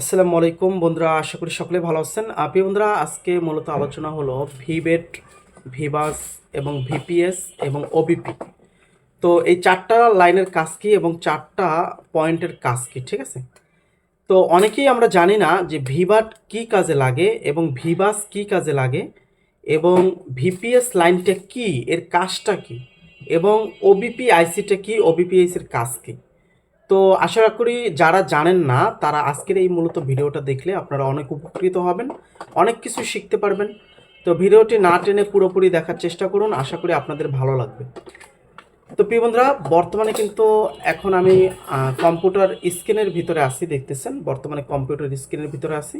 আসসালামু আলাইকুম বন্ধুরা, আশা করি সকলে ভালো আছেন। আপনি বন্ধুরা, আজকে মূলত আলোচনা হলো ভিবেট ভিবাস এবং ভিপিএস এবং ওবিপি। তো এই চারটা লাইনের কাজ কি এবং চারটা পয়েন্টের কাজ কি, ঠিক আছে? তো অনেকেই আমরা জানি না যে ভিবাট কি কাজে লাগে এবং ভিবাস কি কাজে লাগে এবং ভিপিএস লাইনটা কি, এর কাজটা কি এবং ওবিপি আইসিটা কি ওবিপিএস এর কাজ কি। তো আশা করি যারা জানেন না, তারা আজকের এই মূলত ভিডিওটা দেখলে আপনারা অনেক উপকৃত হবেন, অনেক কিছু শিখতে পারবেন। তো ভিডিওটি না টেনে পুরোপুরি দেখার চেষ্টা করুন, আশা করি আপনাদের ভালো লাগবে। তো প্রিয় বন্ধুরা, বর্তমানে কিন্তু এখন আমি কম্পিউটার স্ক্রিনের ভিতরে আসি দেখতেছেন? বর্তমানে কম্পিউটার স্ক্রিনের ভিতরে আছি।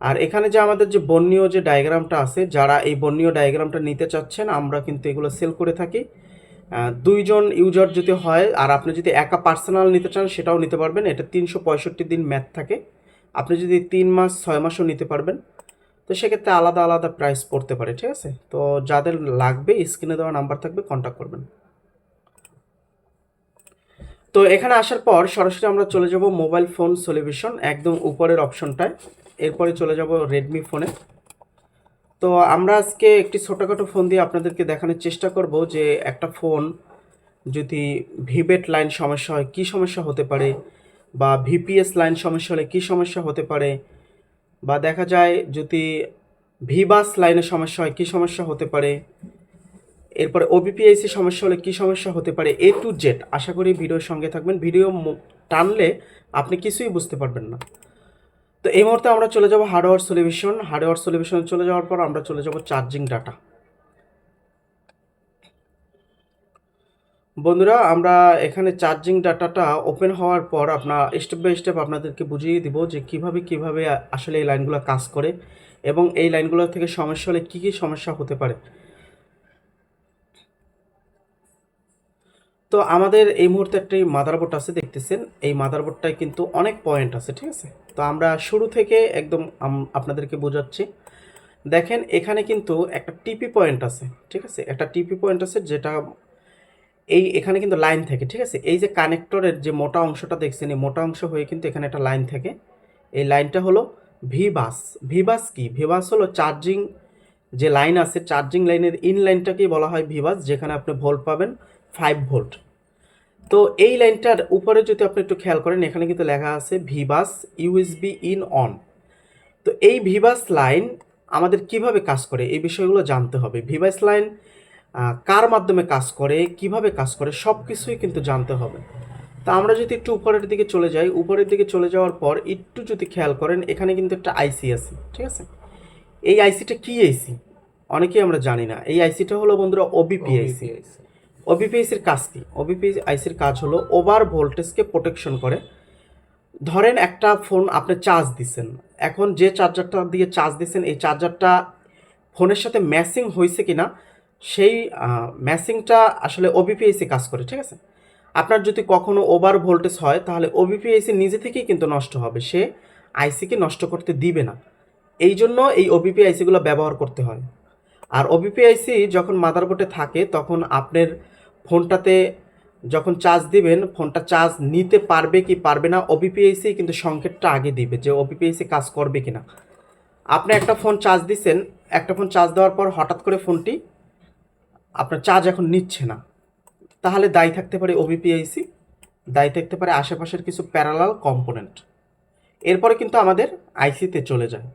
আর এখানে যে আমাদের যে বর্ণীয় যে ডায়াগ্রামটা আছে, যারা এই বর্ণীয় ডায়াগ্রামটা নিতে চাচ্ছেন, আমরা কিন্তু এগুলো সেল করে থাকি। দুইজন ইউজার যদি হয় আর আপনি যদি একা পার্সোনাল নিতে চান, সেটাও নিতে পারবেন। এটা তিনশো পঁয়ষট্টি দিন ম্যাথ থাকে। আপনি যদি তিন মাস, ছয় মাসও নিতে পারবেন। তো সেক্ষেত্রে আলাদা আলাদা প্রাইস পড়তে পারে, ঠিক আছে? তো যাদের লাগবে স্ক্রিনে দেওয়া নাম্বার থাকবে কন্ট্যাক্ট করবেন। তো এখানে আসার পর সরাসরি আমরা চলে যাব মোবাইল ফোন সলিউশন একদম উপরের অপশনটায় এরপরে চলে যাব রেডমি ফোনে তো আমরা আজকে একটি ছোটোখাটো ফোন দিয়ে আপনাদেরকে দেখানোর চেষ্টা করব যে একটা ফোন যদি ভিবেট লাইন সমস্যা হয়, কী সমস্যা হতে পারে বা ভিপিএস লাইন সমস্যা হলে কী সমস্যা হতে পারে বা দেখা যায় যদি ভিবাস লাইনের সমস্যা হয়, কী সমস্যা হতে পারে, এরপরে ওবিপিআইসি সমস্যা হলে কী সমস্যা হতে পারে এ টু জেড আশা করি ভিডিওর সঙ্গে থাকবেন। ভিডিও টানলে আপনি কিছুই বুঝতে পারবেন না। তো এই মুহূর্তে আমরা চলে যাব হার্ডওয়্যার সলিউশন। হার্ডওয়্যার সলিউশনে চলে যাওয়ার পর আমরা চলে যাব চার্জিং ডাটা। বন্ধুরা, আমরা এখানে চার্জিং ডাটাটা ওপেন হওয়ার পর আপনার স্টেপ বাই স্টেপ আপনাদেরকে বুঝিয়ে দিব যে কীভাবে কীভাবে আসলে এই লাইনগুলো কাজ করে এবং এই লাইনগুলো থেকে সমস্যা হলে কী কী সমস্যা হতে পারে। তো আমাদের এই মুহূর্তে একটি মাদারবোর্ড আছে, দেখতেছেন। এই মাদারবোর্ডটায় কিন্তু অনেক পয়েন্ট আছে, ঠিক আছে? তো আমরা শুরু থেকে একদম আপনাদেরকে বোঝাচ্ছি। দেখেন, এখানে কিন্তু একটা টিপি পয়েন্ট আছে, ঠিক আছে? একটা টিপি পয়েন্ট আছে যেটা এই, এখানে কিন্তু লাইন থাকে, ঠিক আছে? এই যে কানেক্টরের যে মোটা অংশটা দেখছেন, এই মোটা অংশ হয়ে কিন্তু এখানে একটা লাইন থাকে। এই লাইনটা হলো ভি বাস ভি বাস কি? ভি বাস হলো চার্জিং যে লাইন আছে চার্জিং লাইনের ইন লাইনটাকেই বলা হয় ভিবাস যেখানে আপনি ভোল্ট পাবেন। Five volt. তো এই লাইনটার উপরে যদি আপনি একটু খেয়াল করেন, এখানে কিন্তু লেখা আছে ভিবাস ইউএসবি ইন অন তো এই ভিবাস লাইন আমাদের কীভাবে কাজ করে, এই বিষয়গুলো জানতে হবে। ভিবাস লাইন কার মাধ্যমে কাজ করে, কীভাবে কাজ করে সব কিছুই কিন্তু জানতে হবে। তা আমরা যদি একটু উপরের দিকে চলে যাই, উপরের দিকে চলে যাওয়ার পর একটু যদি খেয়াল করেন, এখানে কিন্তু একটা আইসি আছে, ঠিক আছে? এই আইসিটা কি আইসি অনেকেই আমরা জানি না। এই আইসিটা হলো বন্ধুরা ওবিপি আইসি ওবিপিএসির কাজ কি? ওবিপিআইসির কাজ হলো ওভার ভোল্টেজকে প্রোটেকশন করে। ধরেন একটা ফোন আপনি চার্জ দিচ্ছেন এখন যে চার্জারটা দিয়ে চার্জ দিচ্ছেন এই চার্জারটা ফোনের সাথে ম্যাচিং হয়েছে কি না সেই ম্যাচিংটা আসলে ওবিপিআইসি কাজ করে, ঠিক আছে? আপনার যদি কখনো ওভার ভোল্টেজ হয়, তাহলে ওবিপিআইসি নিজে থেকেই কিন্তু নষ্ট হবে। সে আইসিকে নষ্ট করতে দিবে না। এই জন্য এই ওবিপি আইসিগুলো ব্যবহার করতে হয়। আর ওবিপি আইসি যখন মাদারবোর্ডে থাকে, তখন আপনার ফোনটাতে যখন চার্জ দিবেন, ফোনটা চার্জ নিতে পারবে কি পারবে না ওবিপিআইসি কিন্তু সংকেতটা আগে দিবে যে ওবিপিআইসি কাজ করবে কি না আপনি একটা ফোন চার্জ দিচ্ছেন একটা ফোন চার্জ দেওয়ার পর হঠাৎ করে ফোনটি আপনার চার্জ এখন নিচ্ছে না। তাহলে দায়ী থাকতে পারে ওবিপিআইসি দায়ী থাকতে পারে আশেপাশের কিছু প্যারালাল কম্পোনেন্ট এরপরে কিন্তু আমাদের আইসিতে চলে যায়।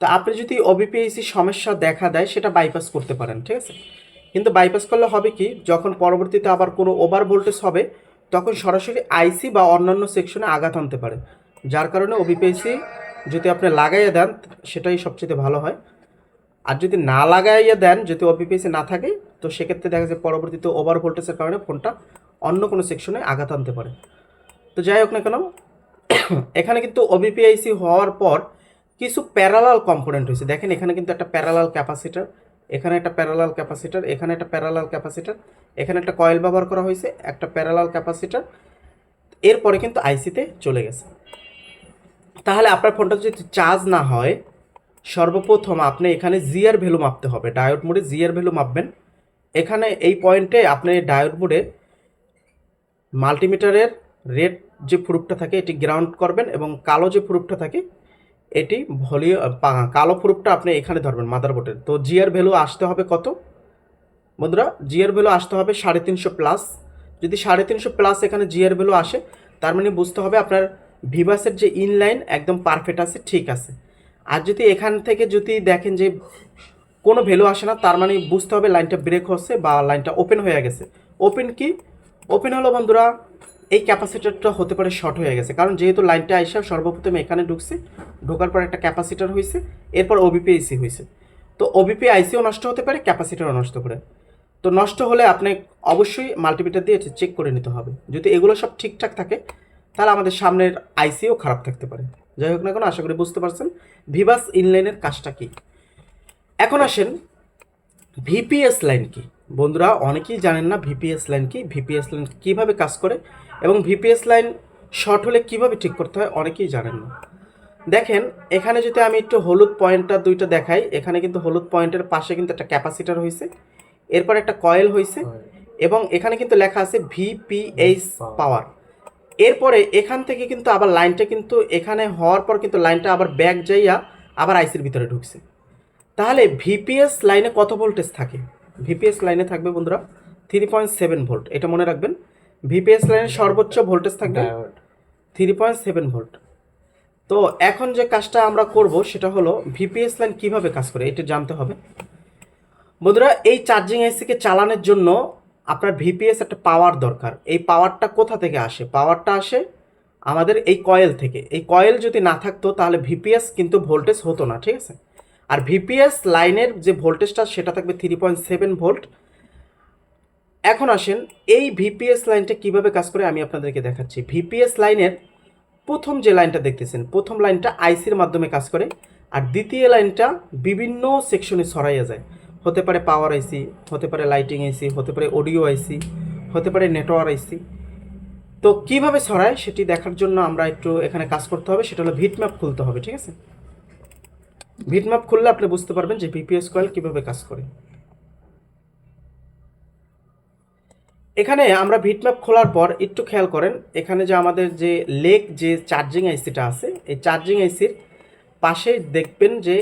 তো আপনি যদি ওবিপিআইসি সমস্যা দেখা দেয়, সেটা বাইপাস করতে পারেন, ঠিক আছে? কিন্তু বাইপাস করলে হবে কি, যখন পরবর্তীতে আবার কোনো ওভার ভোল্টেজ হবে, তখন সরাসরি আইসি বা অন্যান্য সেকশনে আঘাত আনতে পারে। যার কারণে ওবিপিআইসি যদি আপনি লাগাইয়ে দেন, সেটাই সবচেয়ে ভালো হয়। আর যদি না লাগাইয়ে দেন, যদি ওবিপিএসি না থাকে, তো সেক্ষেত্রে দেখা যায় পরবর্তীতে ওভার ভোল্টেজের কারণে ফোনটা অন্য কোনো সেকশনে আঘাত আনতে পারে। তো যাই হোক না কেন, এখানে কিন্তু ওবিপিআইসি হওয়ার পর কিছু প্যারালাল কম্পোনেন্ট হয়েছে। দেখেন এখানে কিন্তু একটা প্যারালাল ক্যাপাসিটার এখানে একটা প্যারালাল ক্যাপাসিটার এখানে একটা প্যারালাল ক্যাপাসিটার এখানে একটা কয়েল ব্যবহার করা হয়েছে, একটা প্যারালাল ক্যাপাসিটার এরপরে কিন্তু আইসিতে চলে গেছে। তাহলে আপনার ফোনটা যদি চার্জ না হয়, সর্বপ্রথম আপনি এখানে জিয়ার ভ্যালু মাপতে হবে। ডায়োড মোডে জিয়ার ভ্যালু মাপবেন। এখানে এই পয়েন্টে আপনি ডায়োড মোডে মাল্টিমিটারের রেড যে প্রুফটা থাকে, এটি গ্রাউন্ড করবেন এবং কালো যে প্রুফটা থাকে এটি ভলিউ কালো প্রুফটা আপনি এখানে ধরবেন মাদারবোর্ডের। তো জিয়ার ভ্যালু আসতে হবে কত? বন্ধুরা জিয়ার ভ্যালু আসতে হবে সাড়ে তিনশো প্লাস যদি সাড়ে তিনশো প্লাস এখানে জিয়ার ভ্যালু আসে, তার মানে বুঝতে হবে আপনার ভিভাসের যে ইনলাইন একদম পারফেক্ট আছে, ঠিক আছে। আর যদি এখান থেকে যদি দেখেন যে কোনো ভ্যালু আসে না, তার মানে বুঝতে হবে লাইনটা ব্রেক হচ্ছে বা লাইনটা ওপেন হয়ে গেছে। ওপেন কি? ওপেন হলো বন্ধুরা এই ক্যাপাসিটারটা হতে পারে শর্ট হয়ে গেছে। কারণ যেহেতু লাইনটা আইসা সর্বপ্রথম এখানে ঢুকছে, ঢোকার পর একটা ক্যাপাসিটার হয়েছে এরপর ওবিপি আইসি হয়েছে তো ওবিপি আইসিও নষ্ট হতে পারে, ক্যাপাসিটারও নষ্ট করে। তো নষ্ট হলে আপনি অবশ্যই মাল্টিমিটার দিয়ে চেক করে নিতে হবে। যদি এগুলো সব ঠিকঠাক থাকে, তাহলে আমাদের সামনের আইসিও খারাপ থাকতে পারে। যাই হোক না কোনো, আশা করি বুঝতে পারছেন। ভিভাস ইনলাইনের কাজটা কি? এখন আসেন ভিপিএস লাইন কি? বন্ধুরা অনেকেই জানেন না ভিপিএস লাইন কি ভিপিএস লাইন কীভাবে কাজ করে এবং ভিপিএস লাইন শর্ট হলে কীভাবে ঠিক করতে হয় অনেকেই জানেন না। দেখেন এখানে যদি আমি একটু হলুদ পয়েন্টটা দুইটা দেখাই এখানে কিন্তু হলুদ পয়েন্টের পাশে কিন্তু একটা ক্যাপাসিটার হয়েছে এরপর একটা কয়েল হয়েছে এবং এখানে কিন্তু লেখা আছে ভিপিএইচ পাওয়ার এরপরে এখান থেকে কিন্তু আবার লাইনটা কিন্তু এখানে হওয়ার পর কিন্তু লাইনটা আবার ব্যাক যাইয়া আবার আইসির ভিতরে ঢুকছে। তাহলে ভিপিএস লাইনে কত ভোল্টেজ থাকে? ভিপিএস লাইনে থাকবে বন্ধুরা থ্রি পয়েন্ট সেভেন ভোল্ট এটা মনে রাখবেন। ভিপিএস লাইনের সর্বোচ্চ ভোল্টেজ থাকবে থ্রি পয়েন্ট সেভেন ভোল্ট তো এখন যে কাজটা আমরা করব সেটা হলো ভিপিএস লাইন কীভাবে কাজ করে এটা জানতে হবে। বন্ধুরা এই চার্জিং এসিকে চালানোর জন্য আপনার ভিপিএস একটা পাওয়ার দরকার। এই পাওয়ারটা কোথা থেকে আসে? পাওয়ারটা আসে আমাদের এই কয়েল থেকে। এই কয়েল যদি না থাকতো তাহলে ভিপিএস কিন্তু ভোল্টেজ হতো না ঠিক আছে? আর ভিপিএস লাইনের যে ভোল্টেজটা, সেটা থাকবে থ্রি পয়েন্ট সেভেন ভোল্ট এখন আসেন, এই ভিপিএস লাইনটা কীভাবে কাজ করে আমি আপনাদেরকে দেখাচ্ছি। ভিপিএস লাইনের প্রথম যে লাইনটা দেখতেছেন, প্রথম লাইনটা আইসির মাধ্যমে কাজ করে, আর দ্বিতীয় লাইনটা বিভিন্ন সেকশনে ছড়াইয়া যায়। হতে পারে পাওয়ার আইসি হতে পারে লাইটিং আইসি হতে পারে অডিও আইসি হতে পারে নেটওয়ার্ক আইসি তো কীভাবে ছড়ায়, সেটি দেখার জন্য আমরা একটু এখানে কাজ করতে হবে, সেটা হলো ভিট ম্যাপ খুলতে হবে, ঠিক আছে? ভিট ম্যাপ খুললে আপনি বুঝতে পারবেন যে ভিপিএস কয়েল কীভাবে কাজ করে। এখানে আমরা ভিটম্যাপ খোলার পর একটু খেয়াল করেন এখানে যে আমাদের যে লেক যে চার্জিং আইসিটা আছে এই চার্জিং আইসির পাশে দেখবেন যে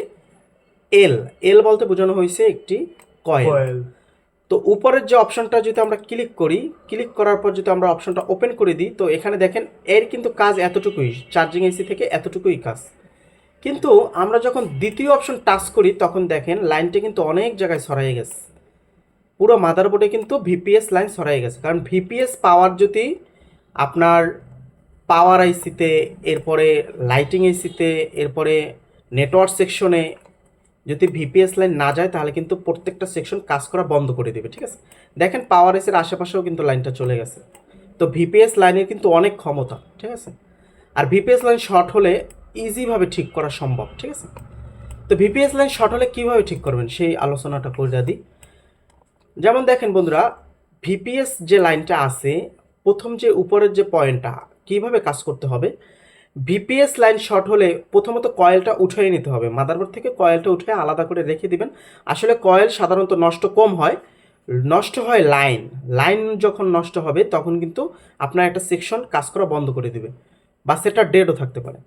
এল এল বলতে বোঝানো হয়েছে একটি কয়েল তো উপরের যে অপশনটা যদি আমরা ক্লিক করি ক্লিক করার পর যদি আমরা অপশনটা ওপেন করে দিই তো এখানে দেখেন এর কিন্তু কাজ এতটুকুই চার্জিং এসি থেকে এতটুকুই কাজ। কিন্তু আমরা যখন দ্বিতীয় অপশন টাচ করি, তখন দেখেন লাইনটা কিন্তু অনেক জায়গায় ছড়াই গেছে। পুরো মাদারবোর্ডে কিন্তু ভিপিএস লাইন ছড়াই গেছে। কারণ ভিপিএস পাওয়ার যদি আপনার পাওয়ার আইসিতে এরপরে লাইটিং আইসিতে এরপরে নেটওয়ার্ক সেকশনে যদি ভিপিএস লাইন না যায়, তাহলে কিন্তু প্রত্যেকটা সেকশন কাজ করা বন্ধ করে দেবে, ঠিক আছে? দেখেন পাওয়ার এসের আশেপাশেও কিন্তু লাইনটা চলে গেছে। তো ভিপিএস লাইনের কিন্তু অনেক ক্ষমতা, ঠিক আছে? আর ভিপিএস লাইন শর্ট হলে ইজিভাবে ঠিক করা সম্ভব, ঠিক আছে? তো ভিপিএস লাইন শর্ট হলে কীভাবে ঠিক করবেন? সেই আলোচনাটা করে দিই। যেমন দেখেন বন্ধুরা ভিপিএস যে লাইনটা আছে, প্রথম যে উপরের যে পয়েন্টটা কীভাবে কাজ করতে হবে? ভিপিএস লাইন শর্ট হলে প্রথমত কয়েলটা উঠিয়ে নিতে হবে। মাদারবোর্ড থেকে কয়েলটা উঠে আলাদা করে রেখে দিবেন। আসলে কয়েল সাধারণত নষ্ট কম হয়। নষ্ট হয় লাইন লাইন যখন নষ্ট হবে, তখন কিন্তু আপনার একটা সেকশন কাজ করা বন্ধ করে দিবে। বা সেটা ডেডও থাকতে পারে।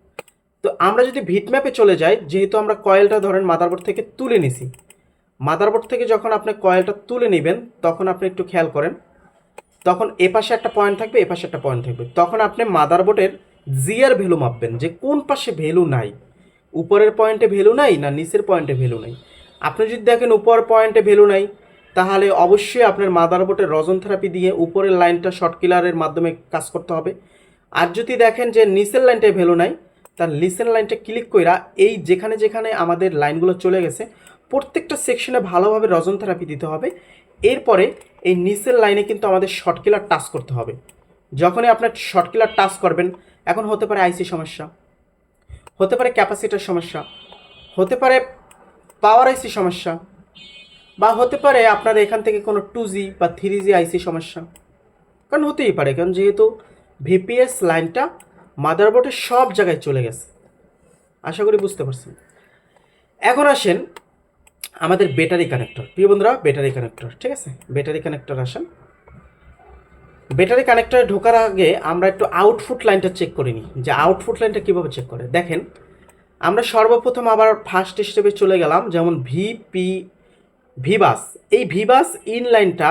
তো আমরা যদি ভিটম্যাপে চলে যাই, যেহেতু আমরা কয়েলটা ধরেন মাদারবোর্ড থেকে তুলে নিছি। মাদারবোর্ড থেকে যখন আপনি কয়েলটা তুলে নেবেন, তখন আপনি একটু খেয়াল করেন, তখন এ পাশে একটা পয়েন্ট থাকবে এ পাশে একটা পয়েন্ট থাকবে। তখন আপনি মাদারবোর্ডের জিয়ার ভ্যালু মাপবেন, যে কোন পাশে ভ্যালু নাই। উপরের পয়েন্টে ভ্যালু নাই না নিচের পয়েন্টে ভ্যালু নাই? আপনি যদি দেখেন উপর পয়েন্টে ভ্যালু নাই, তাহলে অবশ্যই আপনার মাদারবোর্ডের রজন থেরাপি দিয়ে উপরের লাইনটা শর্ট কিলারের মাধ্যমে কাজ করতে হবে। আর যদি দেখেন যে নিচের লাইনটায় ভ্যালু নাই তার লিসেন লাইনটা ক্লিক কইরা এই যেখানে যেখানে আমাদের লাইনগুলো চলে গেছে, প্রত্যেকটা সেকশনে ভালোভাবে রজন থেরাপি দিতে হবে। এরপরে এই নিচের লাইনে কিন্তু আমাদের শর্ট কিলার টাচ করতে হবে। যখনই আপনার শর্ট কিলার টাচ করবেন, এখন হতে পারে আইসি সমস্যা, হতে পারে ক্যাপাসিটার সমস্যা, হতে পারে পাওয়ার আইসি সমস্যা, বা হতে পারে আপনার এখান থেকে কোনো টু জি বা থ্রি জি আইসি সমস্যা। কারণ হতেই পারে, কারণ যেহেতু ভিপিএস লাইনটা মাদারবোর্ডের সব জায়গায় চলে গেছে। আশা করি বুঝতে পারছেন। এখন আসেন আমাদের ব্যাটারি কানেক্টর। প্রিয় বন্ধুরা, ব্যাটারি কানেক্টর, ঠিক আছে? ব্যাটারি কানেক্টর আসেন। ব্যাটারি কানেক্টরে ঢোকার আগে আমরা একটু আউটফুট লাইনটা চেক করে নিই। যে আউটফুট লাইনটা কীভাবে চেক করে? দেখেন, আমরা সর্বপ্রথম আবার ফার্স্ট স্টেপে চলে গেলাম, যেমন ভিপি ভিবাস এই ভিবাস ইন লাইনটা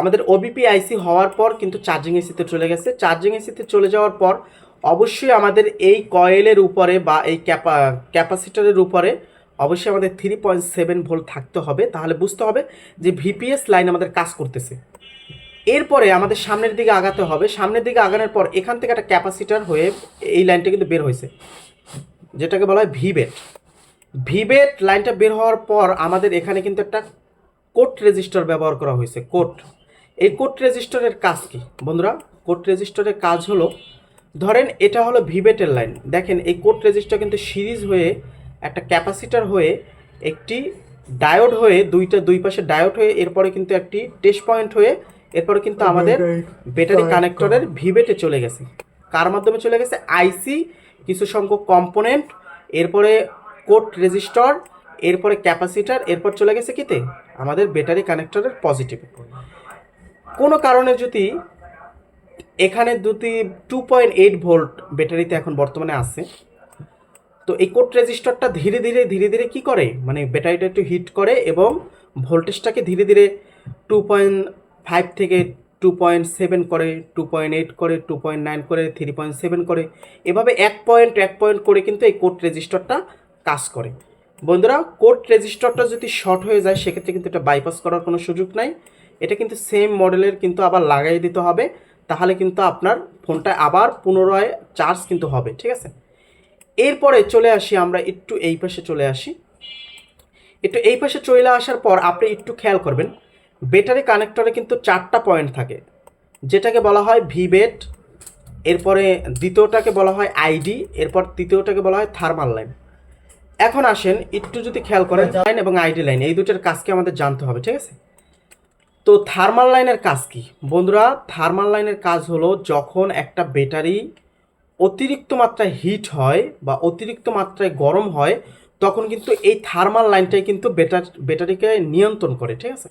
আমাদের ওবিপি আইসি হওয়ার পর কিন্তু চার্জিং এসিতে চলে গেছে। চার্জিং এসিতে চলে যাওয়ার পর অবশ্যই আমাদের এই কয়েলের উপরে বা এই ক্যাপা, ক্যাপাসিটারের উপরে অবশ্যই আমাদের থ্রি পয়েন্ট সেভেন ভোল্ট থাকতে হবে। তাহলে বুঝতে হবে যে ভিপিএস লাইন আমাদের কাজ করতেছে। এরপরে আমাদের সামনের দিকে আগাতে হবে। সামনের দিকে আগানোর পর এখান থেকে একটা ক্যাপাসিটার হয়ে এই লাইনটা কিন্তু বের হয়েছে। যেটাকে বলা হয় ভিবেট ভিবেট লাইনটা বের হওয়ার পর আমাদের এখানে কিন্তু একটা কোট রেজিস্টার ব্যবহার করা হয়েছে, কোট। এই কোট রেজিস্টারের কাজ কি? বন্ধুরা কোট রেজিস্টারের কাজ হলো ধরেন এটা হলো ভিবেটের লাইন। দেখেন এই কোট রেজিস্টার কিন্তু সিরিজ হয়ে একটা ক্যাপাসিটার হয়ে একটি ডায়োড হয়ে দুইটা দুই পাশে ডায়োড হয়ে এরপরে কিন্তু একটি টেস্ট পয়েন্ট হয়ে এরপরে কিন্তু আমাদের ব্যাটারি কানেক্টরের ভিবেটে চলে গেছে। কার মাধ্যমে চলে গেছে? আইসি কিছু সংখ্যক কম্পোনেন্ট এরপরে কোট রেজিস্টার এরপরে ক্যাপাসিটার এরপর চলে গেছে কিতে? আমাদের ব্যাটারি কানেক্টরের পজিটিভ। কোনো কারণে যদি এখানে দুটি টু পয়েন্ট এইট ভোল্ট ব্যাটারিতে এখন বর্তমানে আছে, তো এই কোট রেজিস্টারটা ধীরে ধীরে ধীরে ধীরে কি করে? মানে ব্যাটারিটা একটু হিট করে এবং ভোল্টেজটাকে ধীরে ধীরে টু পয়েন্ট ফাইভ থেকে টু পয়েন্ট সেভেন করে টু পয়েন্ট এইট করে টু পয়েন্ট নাইন করে থ্রি পয়েন্ট সেভেন করে, এভাবে এক পয়েন্ট এক পয়েন্ট করে কিন্তু এই কোট রেজিস্টারটা কাজ করে। বন্ধুরা কোট রেজিস্টারটা যদি শর্ট হয়ে যায়, সেক্ষেত্রে কিন্তু এটা বাইপাস করার কোনো সুযোগ নাই। এটা কিন্তু সেম মডেলের কিন্তু আবার লাগাই দিতে হবে। তাহলে কিন্তু আপনার ফোনটা আবার পুনরায় চার্জ কিন্তু হবে ঠিক আছে? এরপরে চলে আসি আমরা একটু এই পাশে চলে আসি। একটু এই পাশে চলে আসার পর আপনি একটু খেয়াল করবেন ব্যাটারি কানেক্টরে কিন্তু চারটা পয়েন্ট থাকে। যেটাকে বলা হয় ভিবেট এরপরে দ্বিতীয়টাকে বলা হয় আইডি এরপর তৃতীয়টাকে বলা হয় থার্মাল লাইন এখন আসেন একটু যদি খেয়াল করেন লাইন এবং আইডি লাইন এই দুটোর কাজকে আমাদের জানতে হবে ঠিক আছে? তো থার্মাল লাইনের কাজ কি? বন্ধুরা থার্মাল লাইনের কাজ হলো যখন একটা ব্যাটারি অতিরিক্ত মাত্রায় হিট হয় বা অতিরিক্ত মাত্রায় গরম হয়, তখন কিন্তু এই থার্মাল লাইনটাই কিন্তু ব্যাটার ব্যাটারিকে নিয়ন্ত্রণ করে, ঠিক আছে?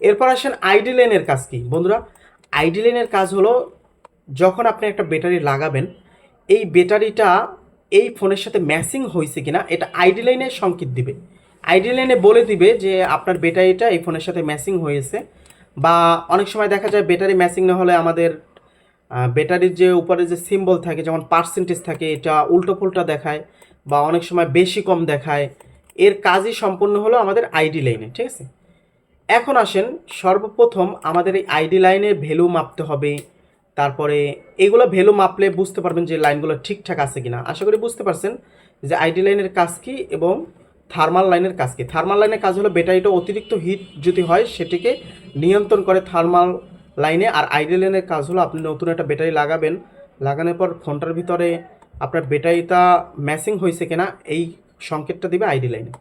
এরপর আসেন আইডি লাইনের কাজ কি? বন্ধুরা আইডি লাইনের কাজ হলো যখন আপনি একটা ব্যাটারি লাগাবেন, এই ব্যাটারিটা এই ফোনের সাথে ম্যাচিং হয়েছে কিনা, এটা আইডি লাইনে সংকেত দিবে। আইডি লাইনে বলে দিবে যে আপনার ব্যাটারিটা এই ফোনের সাথে ম্যাচিং হয়েছে বা অনেক সময় দেখা যায় ব্যাটারি ম্যাচিং না হলে আমাদের ব্যাটারির যে উপরে যে সিম্বল থাকে, যেমন পার্সেন্টেজ থাকে, এটা উল্টো পুল্টা দেখায় বা অনেক সময় বেশি কম দেখায়, এর কাজই সম্পূর্ণ হলো আমাদের আইডি লাইনে ঠিক আছে? এখন আসেন, সর্বপ্রথম আমাদের এই আইডি লাইনের ভ্যালু মাপতে হবে, তারপরে এগুলো ভ্যালু মাপলে বুঝতে পারবেন যে লাইনগুলো ঠিকঠাক আছে কিনা। আশা করি বুঝতে পারছেন যে আইডি লাইনের কাজ কী এবং থার্মাল লাইনের কাজ কি? থার্মাল লাইনের কাজ হলো ব্যাটারিটা অতিরিক্ত হিট যদি হয় সেটিকে নিয়ন্ত্রণ করে থার্মাল লাইনে আর আইডি লাইনের কাজ হলো আপনি নতুন একটা ব্যাটারি লাগাবেন। লাগানোর পর ফোনটার ভিতরে আপনার ব্যাটারিটা ম্যাচিং হয়েছে কিনা এই সংকেতটা দিবে আইডি লাইনে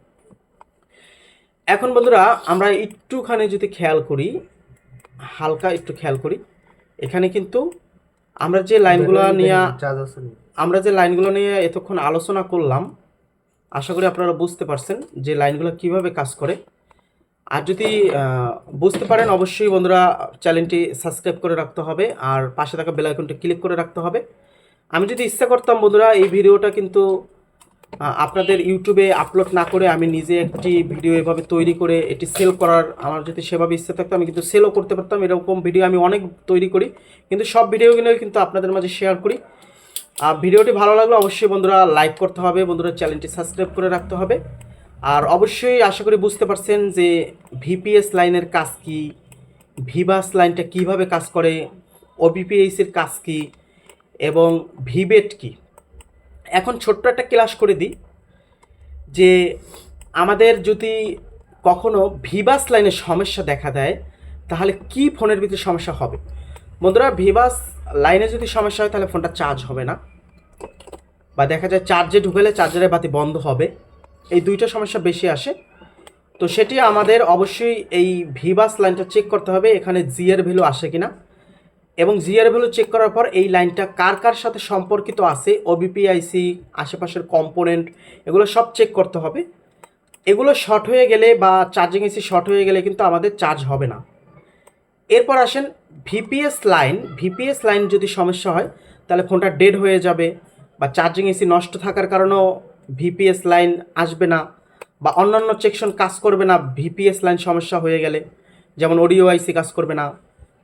এখন বন্ধুরা আমরা একটুখানি যদি খেয়াল করি হালকা একটু খেয়াল করি এখানে কিন্তু আমরা যে লাইনগুলো নিয়ে? আমরা যে লাইনগুলো নিয়ে এতক্ষণ আলোচনা করলাম আশা করি আপনারা বুঝতে পারছেন যে লাইনগুলো কীভাবে কাজ করে। আর যদি বুঝতে পারেন, অবশ্যই বন্ধুরা চ্যানেলটি সাবস্ক্রাইব করে রাখতে হবে আর পাশে থাকা বেল আইকনটি ক্লিক করে রাখতে হবে। আমি যদি ইচ্ছা করতাম বন্ধুরা এই ভিডিওটা কিন্তু আপনাদের ইউটিউবে আপলোড না করে আমি নিজে একটি ভিডিও এভাবে তৈরি করে এটি সেল করার আমার যদি সেভাবে ইচ্ছা থাকতো আমি কিন্তু সেলও করতে পারতাম। এরকম ভিডিও আমি অনেক তৈরি করি। কিন্তু সব ভিডিওগুলোই কিন্তু আপনাদের মাঝে শেয়ার করি। ভিডিওটি ভালো লাগলে অবশ্যই বন্ধুরা লাইক করতে হবে, বন্ধুরা চ্যানেলটি সাবস্ক্রাইব করে রাখতে হবে। আর অবশ্যই আশা করি বুঝতে পারছেন যে ভিপিএস লাইনের কাজ কি ভিবাস লাইনটা কীভাবে কাজ করে ওবিপিএসের কাজ কি, এবং ভিবেট কি। এখন ছোট্ট একটা ক্লাস করে দিই, যে আমাদের যদি কখনো ভিবাস লাইনে সমস্যা দেখা দেয়, তাহলে কি ফোনের ভিতরে সমস্যা হবে? বন্ধুরা ভিবাস লাইনে যদি সমস্যা হয় তাহলে ফোনটা চার্জ হবে না। বা দেখা যায় চার্জে ঢুকেলে চার্জারের বাতি বন্ধ হবে। এই দুইটা সমস্যা বেশি আসে। তো সেটি আমাদের অবশ্যই এই ভিবাস লাইনটা চেক করতে হবে, এখানে জি এর ভ্যালু আসে কিনা। এবং জি এর ভ্যালু চেক করার পর এই লাইনটা কার কার সাথে সম্পর্কিত আছে ওবিপিআইসি আশেপাশের কম্পোনেন্ট এগুলো সব চেক করতে হবে। এগুলো শর্ট হয়ে গেলে বা চার্জিং এসি শর্ট হয়ে গেলে কিন্তু আমাদের চার্জ হবে না। এরপর আসেন ভিপিএস লাইন। ভিপিএস লাইন যদি সমস্যা হয়, তাহলে ফোনটা ডেড হয়ে যাবে বা চার্জিং এসি নষ্ট থাকার কারণেও ভিপিএস লাইন আসবে না বা অন্যান্য সেকশন কাজ করবে না, ভিপিএস লাইন সমস্যা হয়ে গেলে। যেমন অডিও আইসি কাজ করবে না,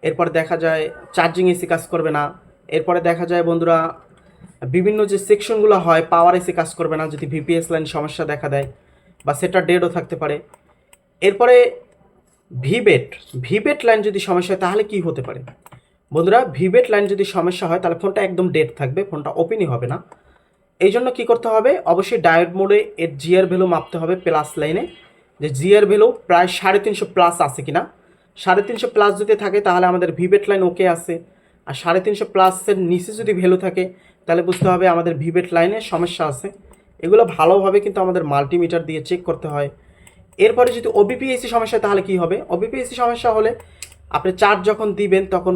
এরপর দেখা যায় চার্জিং এসি কাজ করবে না। এরপরে দেখা যায় বন্ধুরা, বিভিন্ন যে সেকশনগুলো হয়, পাওয়ার এসি কাজ করবে না যদি ভিপিএস লাইন সমস্যা দেখা দেয় বা সেটা ডেডও থাকতে পারে। এরপরে ভিবেট ভিবেট লাইন যদি সমস্যা হয় তাহলে কি হতে পারে? বন্ধুরা, ভিবেট লাইন যদি সমস্যা হয় তাহলে ফোনটা একদম ডেড থাকবে ফোনটা ওপেনই হবে না। এই জন্য কী করতে হবে? অবশ্যই ডায়োড মোডে এর জিয়ার ভ্যালু মাপতে হবে প্লাস লাইনে যে জিয়ার ভ্যালু প্রায় সাড়ে তিনশো প্লাস আছে কিনা। সাড়ে তিনশো প্লাস যদি থাকে তাহলে আমাদের ভিবেট লাইন ওকে আছে। আর সাড়ে তিনশো প্লাসের নিচে যদি ভ্যালু থাকে, তাহলে বুঝতে হবে আমাদের ভিবেট লাইনে সমস্যা আছে। এগুলো ভালোভাবে কিন্তু আমাদের মাল্টিমিটার দিয়ে চেক করতে হয়। এরপরে যদি ওবিপিএসি সমস্যা, তাহলে কি হবে? ওবিপিএসি সমস্যা হলে আপনি চার্জ যখন দিবেন, তখন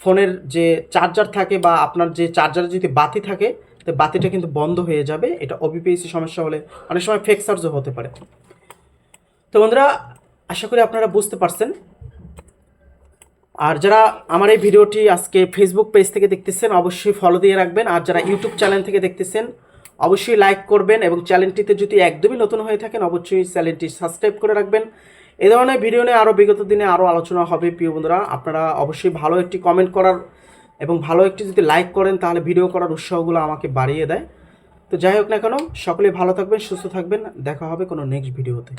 ফোনের যে চার্জার থাকে বা আপনার যে চার্জারে যদি বাতি থাকে, তো বাতিটা কিন্তু বন্ধ হয়ে যাবে। এটা ওবিপিএসি সমস্যা হলে অনেক সময় ফেক চার্জও হতে পারে। তো বন্ধুরা, আশা করি আপনারা বুঝতে পারছেন। আর যারা আমার এই ভিডিওটি আজকে ফেসবুক পেজ থেকে দেখতেছেন, অবশ্যই ফলো দিয়ে রাখবেন। আর যারা ইউটিউব চ্যানেল থেকে দেখতেছেন অবশ্যই লাইক করবেন এবং চ্যানেলটিতে যদি একদমই নতুন হয়ে থাকেন, অবশ্যই চ্যানেলটি সাবস্ক্রাইব করে রাখবেন। এ ধরনের ভিডিও নিয়ে আরও বিগত দিনে আরও আলোচনা হবে, প্রিয় বন্ধুরা। আপনারা অবশ্যই ভালো একটি কমেন্ট করার এবং ভালো একটি যদি লাইক করেন, তাহলে ভিডিও করার উৎসাহগুলো আমাকে বাড়িয়ে দেয়। তো যাই হোক না কেন, সকলে ভালো থাকবেন, সুস্থ থাকবেন। দেখা হবে কোনো নেক্সট ভিডিওতে